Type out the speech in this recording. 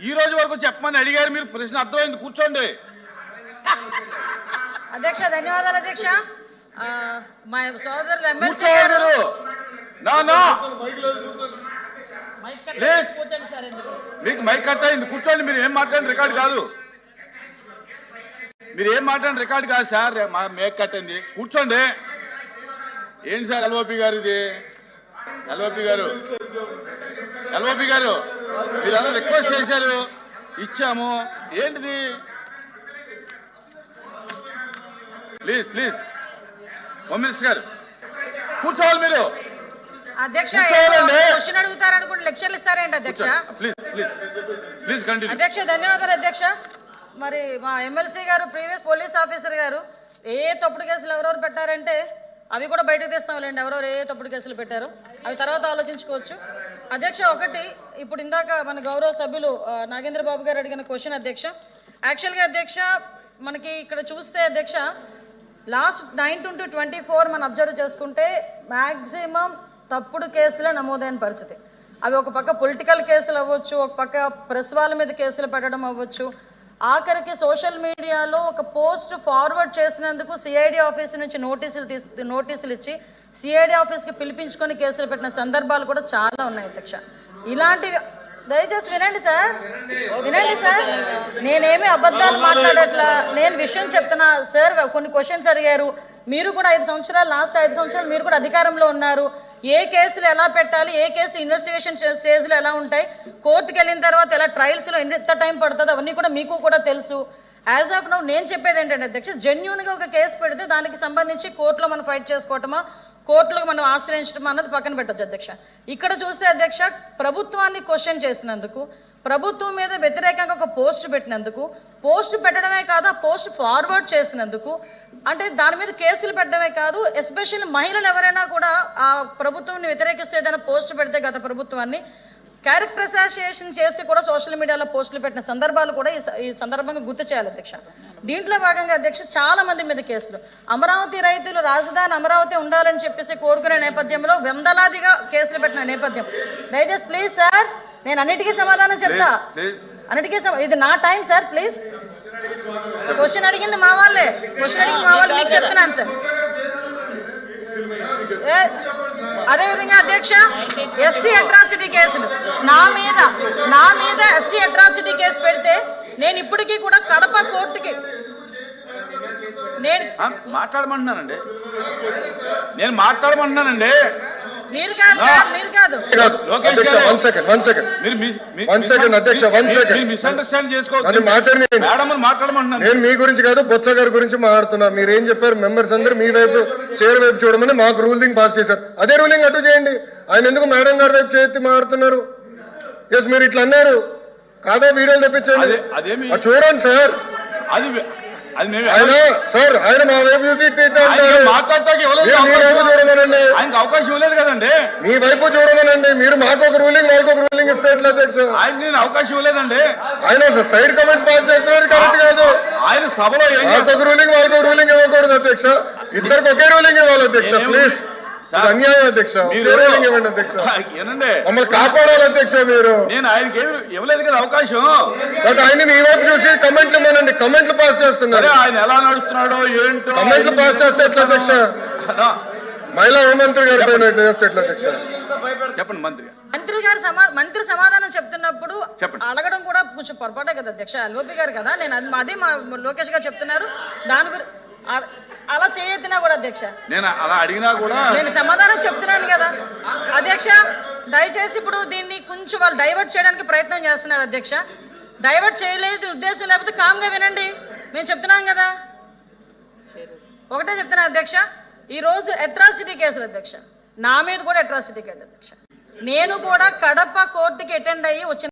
ఈ రోజు వరకు చెప్పమని అడిగారు మీరు. ప్రశ్న అర్థమైంది. కూర్చోండి. అధ్యక్ష ధన్యవాదాలు అధ్యక్ష. ఆ, మా సోదరులు ఎమ్మెల్సీ గారు. మీకు మైక్ కట్ అయింది కూర్చోండి. మీరు ఏం మాట్లాడిన రికార్డ్ కాదు. మీరు ఏం మాట్లాడిన రికార్డ్ కాదు సార్. మా మేక్ కట్ అయింది. కూర్చోండి. ఏంటి సార్ ఎల్ఓపి గారు ఇది ఎల్ఓపి గారు. ఎల్ఓపి గారు. మీరు అలా రిక్వెస్ట్ చేశారు. ఇచ్చాము. ఏంటిది? ప్లీజ్ ప్లీజ్ హోమ్ మినిస్టర్ గారు. కూర్చోవాలి మీరు. అధ్యక్ష కూర్చోవాలండి. క్వశ్చన్ అడుగుతారనుకుంటే లెక్చర్లు ఇస్తారేంటి అధ్యక్ష? ప్లీజ్ ప్లీజ్ ప్లీజ్ కంటిన్యూ అధ్యక్ష ధన్యవాదాలు అధ్యక్ష. మరి మా ఎమ్మెల్సీ గారు ప్రీవియస్ పోలీస్ ఆఫీసర్ గారు ఏ తప్పుడు కేసులు ఎవరెవరు పెట్టారంటే అవి కూడా బయటకు తీస్తాంలేండి ఎవరెవరు ఏ తప్పుడు కేసులు పెట్టారు? అవి తర్వాత ఆలోచించుకోవచ్చు. అధ్యక్ష ఒకటి ఇప్పుడు ఇందాక మన గౌరవ సభ్యులు నాగేంద్ర బాబు గారు అడిగిన క్వశ్చన్ అధ్యక్ష. యాక్చువల్గా అధ్యక్ష మనకి ఇక్కడ చూస్తే అధ్యక్ష last nine to twenty four మనం అబ్జర్వ్ చేసుకుంటే మ్యాక్సిమం తప్పుడు కేసులే నమోదైన పరిస్థితి. అవి ఒక పక్క పొలిటికల్ కేసులు అవ్వచ్చు ఒక పక్క ప్రెస్ వాళ్ళ మీద కేసులు పెట్టడం అవ్వచ్చు. ఆఖరికి సోషల్ మీడియాలో ఒక పోస్ట్ ఫార్వర్డ్ చేసినందుకు సిఐడి ఆఫీస్ నుంచి నోటీసులు తీసి నోటీసులు ఇచ్చి సిఐడి ఆఫీస్కి పిలిపించుకొని కేసులు పెట్టిన సందర్భాలు కూడా చాలా ఉన్నాయి అధ్యక్ష. ఇలాంటివి దయచేసి వినండి సార్. వినండి. సార్. నేనేమి అబద్ధాలు మాట్లాడట్లా. నేను విషయం చెప్తున్నా. సార్ కొన్ని క్వశ్చన్స్ అడిగారు. మీరు కూడా ఐదు సంవత్సరాలు లాస్ట్ ఐదు సంవత్సరాలు మీరు కూడా అధికారంలో ఉన్నారు. ఏ కేసులు ఎలా పెట్టాలి? ఏ కేసు ఇన్వెస్టిగేషన్ స్టేజ్లో ఎలా ఉంటాయి? కోర్టుకి వెళ్ళిన తర్వాత ఎలా ట్రయల్స్లో ఎంత టైం పడుతుందో అవన్నీ కూడా మీకు కూడా తెలుసు. యాజ్ ఆఫ్ నౌ నేను చెప్పేది ఏంటంటే అధ్యక్ష జెన్యున్గా ఒక కేసు పెడితే దానికి సంబంధించి కోర్టులో మనం ఫైట్ చేసుకోవటమా? కోర్టులకు మనం ఆశ్రయించడం అన్నది పక్కన పెట్టొచ్చు అధ్యక్ష. ఇక్కడ చూస్తే అధ్యక్ష ప్రభుత్వాన్ని క్వశ్చన్ చేసినందుకు ప్రభుత్వం మీద వ్యతిరేకంగా ఒక పోస్ట్ పెట్టినందుకు పోస్ట్ పెట్టడమే కాదు ఆ పోస్ట్ ఫార్వర్డ్ చేసినందుకు అంటే దాని మీద కేసులు పెట్టడమే కాదు ఎస్పెషల్లీ మహిళలు ఎవరైనా కూడా ఆ ప్రభుత్వాన్ని వ్యతిరేకిస్తే ఏదైనా పోస్ట్ పెడితే గత ప్రభుత్వాన్ని క్యారెక్టర్ అసోసియేషన్ చేసి కూడా సోషల్ మీడియాలో పోస్టులు పెట్టిన సందర్భాలు కూడా ఈ సందర్భంగా గుర్తు చేయాలి అధ్యక్ష. దీంట్లో భాగంగా అధ్యక్ష చాలా మంది మీద కేసులు. అమరావతి రైతులు రాజధాని అమరావతి ఉండాలని చెప్పేసి కోరుకునే నేపథ్యంలో వందలాదిగా కేసులు పెట్టిన నేపథ్యం. దయచేసి ప్లీజ్ సార్ నేను అన్నిటికీ సమాధానం చెప్తా. అన్నిటికీ సమ- ఇది నా టైం సార్ ప్లీజ్. క్వశ్చన్ అడిగింది మా వాళ్ళే. క్వశ్చన్ అడిగింది మా వాళ్ళు మీకు చెప్తున్నాను సార్. అదేవిధంగా అధ్యక్ష ఎస్సీ అట్రాసిటీ కేసులు. నా మీద నా మీద ఎస్సీ అట్రాసిటీ కేసు పెడితే నేను ఇప్పటికీ కూడా కడప కోర్టుకి నేను మాట్లాడమంటున్నానండి. నేను మాట్లాడమంటున్నానండి. మీరు కాదు సార్ మీరు కాదు. కాదు. లోకేష్ అధ్యక్ష గారు. వన్ సెకండ్ సెకండ్ మీరు అధ్యక్ష, మిస్అండర్స్టాండ్. మేడం మాట్లాడమంటున్నాను. నేను మీ గురించి కాదు బొత్స గారి గురించి మాట్లాడుతున్నా. మీరు ఏం చెప్పారు? మెంబర్స్ అందరూ మీ వైపు చైర్ వైపు చూడమని మాకు రూలింగ్ పాస్ చేశారు. అదే రూలింగ్ అటు చేయండి. ఆయన ఎందుకు మేడం గారి వైపు చేతి మాట్లాడుతున్నారు ఎస్ మీరు ఇట్లా అన్నారు. కాదా వీడియోలు తెప్పించండి. అదే- అదేమి- అది చూడండి సార్. అది ఆయన సార్ ఆయన మా వైపు చూసి మాట్లాడటానికి అవకాశం. చూడమనండి. ఆయనకు అవకాశం ఇవ్వలేదు కదండి. మీ వైపు చూడమనండి. మీరు మాకు ఒక రూలింగ్ వాళ్ళకి ఒక రూలింగ్ ఇస్తే ఎట్లా అధ్యక్ష? ఆయన నేను అవకాశం ఇవ్వలేదండి. ఆయన సైడ్ కమెంట్స్ పాస్ చేస్తున్నారు కరెక్ట్ కాదు. ఆయన సభలో ఒక రూలింగ్ వాళ్ళకి రూలింగ్ ఇవ్వకూడదు అధ్యక్ష. ఇద్దరికి ఒకే రూలింగ్ ఇవ్వాలి అధ్యక్ష ప్లీజ్ అన్యాయం అధ్యక్ష. రూలింగ్ ఇవ్వండి అధ్యక్ష. మమ్మల్ని కాపాడాలి అధ్యక్ష మీరు. నేను ఆయనకి ఇవ్వలేదు కదా అవకాశం. బట్ ఆయన మీ వైపు చూసి కమెంట్లు ఇవ్వనండి. కమెంట్లు పాస్ చేస్తున్నారు. ఆయన ఎలా నడుస్తున్నాడో ఏంటో కమెంట్లు పాస్ చేస్తే ఎట్లా అధ్యక్ష. మహిళా హోంమంత్రి గారి పైన చేస్తే ఎట్లా అధ్యక్ష? చెప్పండి మంత్రి మంత్రి గారు సమా మంత్రి సమాధానం చెప్తున్నప్పుడు చెప్పండి. అడగడం కూడా కొంచెం పొరపాటే కదా అధ్యక్ష. లోపి గారు కదా నేను అది అదే మా లోకేష్ గారు చెప్తున్నారు. దాని గురించి అలా చేయొద్దునా కూడా అధ్యక్ష? నేను అలా అడిగినా కూడా నేను సమాధానం చెప్తున్నాను కదా. అధ్యక్ష దయచేసి ఇప్పుడు దీన్ని కొంచెం వాళ్ళు డైవర్ట్ చేయడానికి ప్రయత్నం చేస్తున్నారు అధ్యక్ష. డైవర్ట్ చేయలేదు ఉద్దేశం లేకపోతే కామ్గా వినండి. మేము చెప్తున్నాం కదా. ఒకటే చెప్తున్నా అధ్యక్ష ఈ రోజు అట్రాసిటీ కేసులు అధ్యక్ష. నా మీద కూడా అట్రాసిటీ కేసు అధ్యక్ష. నేను కూడా కడప కోర్టుకి అటెండ్ అయ్యి వచ్చిన